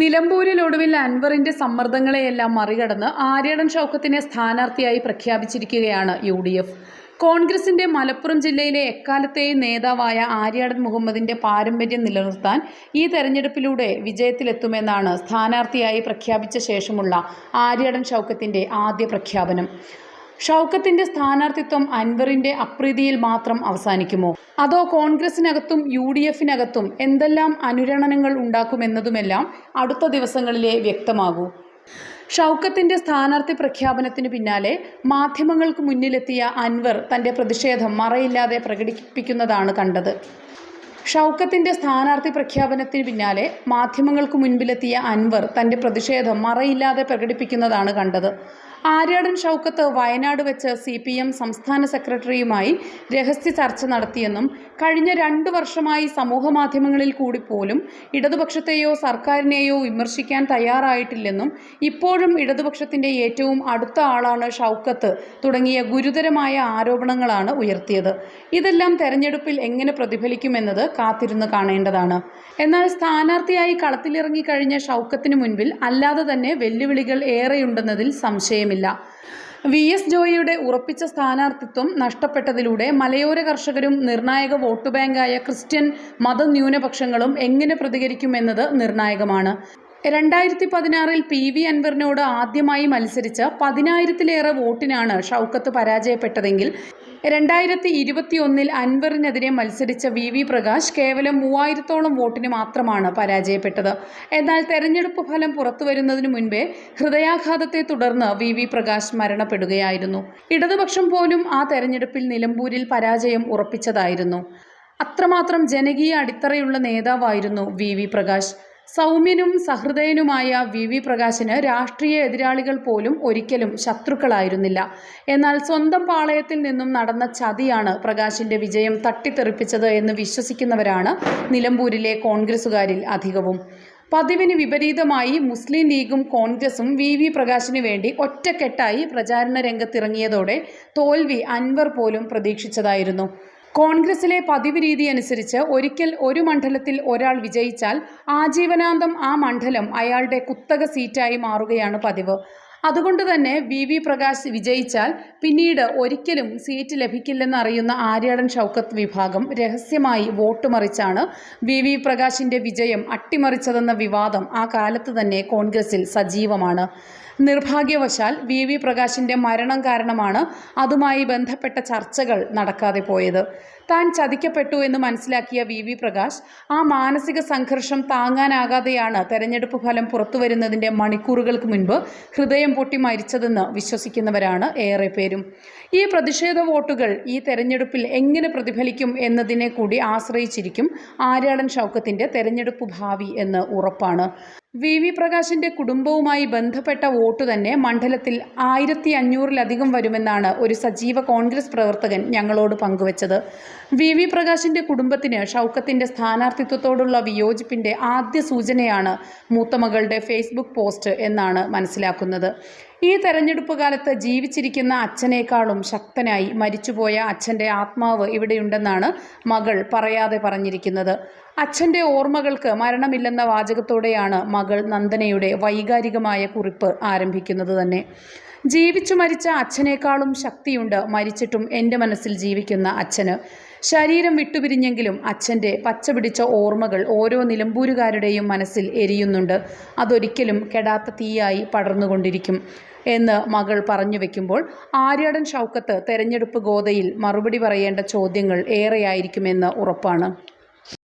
നിലമ്പൂരിൽ ഒടുവിൽ അൻവറിന്റെ സമ്മർദ്ദങ്ങളെയെല്ലാം മറികടന്ന് ആര്യടൻ ഷൗക്കത്തിനെ സ്ഥാനാർത്ഥിയായി പ്രഖ്യാപിച്ചിരിക്കുകയാണ് യു ഡി എഫ് കോൺഗ്രസിന്റെ മലപ്പുറം ജില്ലയിലെ എക്കാലത്തെയും നേതാവായ ആര്യാടൻ മുഹമ്മദിന്റെ പാരമ്പര്യം നിലനിർത്താൻ ഈ തെരഞ്ഞെടുപ്പിലൂടെ വിജയത്തിലെത്തുമെന്നാണ് സ്ഥാനാർത്ഥിയായി പ്രഖ്യാപിച്ച ശേഷമുള്ള ആര്യാടൻ ഷൗക്കത്തിന്റെ ആദ്യ പ്രഖ്യാപനം. ഷൗക്കത്തിന്റെ സ്ഥാനാർത്ഥിത്വം അൻവറിന്റെ അപ്രീതിയിൽ മാത്രം അവസാനിക്കുമോ? അതോ കോൺഗ്രസിനകത്തും യു ഡി എഫിനകത്തും എന്തെല്ലാം അനുരണനങ്ങൾ ഉണ്ടാക്കുമെന്നതുമെല്ലാം അടുത്ത ദിവസങ്ങളിലെ വ്യക്തമാകൂ. ഷൗക്കത്തിന്റെ സ്ഥാനാർത്ഥി പ്രഖ്യാപനത്തിന് പിന്നാലെ മാധ്യമങ്ങൾക്ക് മുന്നിലെത്തിയ അൻവർ തന്റെ പ്രതിഷേധം മറയില്ലാതെ പ്രകടിപ്പിക്കുന്നതാണ് കണ്ടത്. ഷൗക്കത്തിന്റെ സ്ഥാനാർത്ഥി പ്രഖ്യാപനത്തിന് പിന്നാലെ മാധ്യമങ്ങൾക്ക് മുൻപിലെത്തിയ അൻവർ തന്റെ പ്രതിഷേധം മറയില്ലാതെ പ്രകടിപ്പിക്കുന്നതാണ് കണ്ടത്. ആര്യാടൻ ഷൗക്കത്ത് വയനാട് വെച്ച് സി പി എം സംസ്ഥാന സെക്രട്ടറിയുമായി രഹസ്യ ചർച്ച നടത്തിയെന്നും കഴിഞ്ഞ രണ്ടു വർഷമായി സമൂഹമാധ്യമങ്ങളിൽ കൂടി പോലും ഇടതുപക്ഷത്തെയോ സർക്കാരിനെയോ വിമർശിക്കാൻ തയ്യാറായിട്ടില്ലെന്നും ഇപ്പോഴും ഇടതുപക്ഷത്തിന്റെ ഏറ്റവും അടുത്ത ആളാണ് ഷൗക്കത്ത് തുടങ്ങിയ ഗുരുതരമായ ആരോപണങ്ങളാണ് ഉയർത്തിയത്. ഇതെല്ലാം തെരഞ്ഞെടുപ്പിൽ എങ്ങനെ പ്രതിഫലിക്കുമെന്നത് കാത്തിരുന്ന് കാണേണ്ടതാണ്. എന്നാൽ സ്ഥാനാർത്ഥിയായി കളത്തിലിറങ്ങി കഴിഞ്ഞ ഷൗക്കത്തിന് മുൻപിൽ അല്ലാതെ തന്നെ വെല്ലുവിളികൾ ഏറെയുണ്ടെന്നതിൽ സംശയമില്ല വി. എസ്. ജോയിയുടെ ഉറപ്പിച്ച സ്ഥാനാർത്ഥിത്വം നഷ്ടപ്പെട്ടതിലൂടെ മലയോര കർഷകരും നിർണായക വോട്ട് ബാങ്കായ ക്രിസ്ത്യൻ മതന്യൂനപക്ഷങ്ങളും എങ്ങനെ പ്രതികരിക്കുമെന്നത് നിർണായകമാണ്. രണ്ടായിരത്തി പതിനാറിൽ പി. വി. അൻവറിനോട് ആദ്യമായി മത്സരിച്ച് പതിനായിരത്തിലേറെ വോട്ടിനാണ് ഷൗക്കത്ത് പരാജയപ്പെട്ടതെങ്കിൽ രണ്ടായിരത്തി ഇരുപത്തിയൊന്നിൽ അൻവറിനെതിരെ മത്സരിച്ച വി വി പ്രകാശ് കേവലം മൂവായിരത്തോളം വോട്ടിന് മാത്രമാണ് പരാജയപ്പെട്ടത്. എന്നാൽ തെരഞ്ഞെടുപ്പ് ഫലം പുറത്തുവരുന്നതിനു മുൻപേ ഹൃദയാഘാതത്തെ തുടർന്ന് വി വി പ്രകാശ് മരണപ്പെടുകയായിരുന്നു. ഇടതുപക്ഷം പോലും ആ തെരഞ്ഞെടുപ്പിൽ നിലമ്പൂരിൽ പരാജയം ഉറപ്പിച്ചതായിരുന്നു. അത്രമാത്രം ജനകീയ അടിത്തറയുള്ള നേതാവായിരുന്നു വി വി പ്രകാശ്. സൗമ്യനും സഹൃദയനുമായ വി വി പ്രകാശിന് രാഷ്ട്രീയ എതിരാളികൾ പോലും ഒരിക്കലും ശത്രുക്കളായിരുന്നില്ല. എന്നാൽ സ്വന്തം പാളയത്തിൽ നിന്നും നടന്ന ചതിയാണ് പ്രകാശിന്റെ വിജയം തട്ടിത്തെറിപ്പിച്ചത് എന്ന് വിശ്വസിക്കുന്നവരാണ് നിലമ്പൂരിലെ കോൺഗ്രസുകാരിൽ അധികവും. പതിവിന് വിപരീതമായി മുസ്ലിം ലീഗും കോൺഗ്രസും വി വി പ്രകാശിന് വേണ്ടി ഒറ്റക്കെട്ടായി പ്രചാരണ രംഗത്തിറങ്ങിയതോടെ തോൽവി അൻവർ പോലും പ്രതീക്ഷിച്ചതായിരുന്നു. കോൺഗ്രസിലെ പതിവ് രീതി അനുസരിച്ച് ഒരിക്കൽ ഒരു മണ്ഡലത്തിൽ ഒരാൾ വിജയിച്ചാൽ ആജീവനാന്തം ആ മണ്ഡലം അയാളുടെ കുത്തക സീറ്റായി മാറുകയാണ് പതിവ്. അതുകൊണ്ട് തന്നെ വി വി പ്രകാശ് വിജയിച്ചാൽ പിന്നീട് ഒരിക്കലും സീറ്റ് ലഭിക്കില്ലെന്നറിയുന്ന ആര്യാടൻ ഷൗക്കത്ത് വിഭാഗം രഹസ്യമായി വോട്ട് മറിച്ചാണ് വി വി പ്രകാശിന്റെ വിജയം അട്ടിമറിച്ചതെന്ന വിവാദം ആ കാലത്ത് തന്നെ കോൺഗ്രസിൽ സജീവമാണ്. നിർഭാഗ്യവശാൽ വി വി പ്രകാശിന്റെ മരണം കാരണമാണ് അതുമായി ബന്ധപ്പെട്ട ചർച്ചകൾ നടക്കാതെ പോയത്. താൻ ചതിക്കപ്പെട്ടു എന്ന് മനസ്സിലാക്കിയ വി വി പ്രകാശ് ആ മാനസിക സംഘർഷം താങ്ങാനാകാതെയാണ് തെരഞ്ഞെടുപ്പ് ഫലം പുറത്തുവരുന്നതിന്റെ മണിക്കൂറുകൾക്ക് മുൻപ് ഹൃദയം പൊട്ടി മരിച്ചതെന്ന് വിശ്വസിക്കുന്നവരാണ് ഏറെ പേരും. ഈ പ്രതിഷേധ വോട്ടുകൾ ഈ തെരഞ്ഞെടുപ്പിൽ എങ്ങനെ പ്രതിഫലിക്കും എന്നതിനെ കൂടി ആശ്രയിച്ചിരിക്കും ആര്യാടൻ ഷൗക്കത്തിന്റെ തെരഞ്ഞെടുപ്പ് ഭാവി എന്ന് ഉറപ്പാണ്. വി വി പ്രകാശിന്റെ കുടുംബവുമായി ബന്ധപ്പെട്ട വോട്ട് തന്നെ മണ്ഡലത്തിൽ ആയിരത്തി അഞ്ഞൂറിലധികം വരുമെന്നാണ് ഒരു സജീവ കോൺഗ്രസ് പ്രവർത്തകൻ ഞങ്ങളോട് പങ്കുവച്ചത്. വി വി പ്രകാശിന്റെ കുടുംബത്തിന് ഷൗക്കത്തിന്റെ സ്ഥാനാർത്ഥിത്വത്തോടുള്ള വിയോജിപ്പിന്റെ ആദ്യ സൂചനയാണ് മൂത്തമകളുടെ ഫേസ്ബുക്ക് പോസ്റ്റ് എന്നാണ് മനസ്സിലാക്കുന്നത്. ഈ തെരഞ്ഞെടുപ്പ് കാലത്ത് ജീവിച്ചിരിക്കുന്ന അച്ഛനേക്കാളും ശക്തനായി മരിച്ചുപോയ അച്ഛന്റെ ആത്മാവ് ഇവിടെയുണ്ടെന്നാണ് മകൾ പറയാതെ പറഞ്ഞിരിക്കുന്നത്. അച്ഛന്റെ ഓർമ്മകൾക്ക് മരണമില്ലെന്ന വാചകത്തോടെയാണ് മകൾ നന്ദനയുടെ വൈകാരികമായ കുറിപ്പ് ആരംഭിക്കുന്നത് തന്നെ. ജീവിച്ചു മരിച്ച അച്ഛനേക്കാളും ശക്തിയുണ്ട് മരിച്ചിട്ടും എന്റെ മനസ്സിൽ ജീവിക്കുന്ന അച്ഛന്. ശരീരം വിട്ടുപിരിഞ്ഞെങ്കിലും അച്ഛന്റെ പച്ചപിടിച്ച ഓർമ്മകൾ ഓരോ നിലമ്പൂരുകാരുടെയും മനസ്സിൽ എരിയുന്നുണ്ട്. അതൊരിക്കലും കെടാത്ത തീയായി പടർന്നുകൊണ്ടിരിക്കും എന്ന് മകൾ പറഞ്ഞു വെക്കുമ്പോൾ ആര്യാടൻ ഷൗക്കത്ത് തെരഞ്ഞെടുപ്പ് ഗോതയിൽ മറുപടി പറയേണ്ട ചോദ്യങ്ങൾ ഏറെയായിരിക്കുമെന്ന് ഉറപ്പാണ്.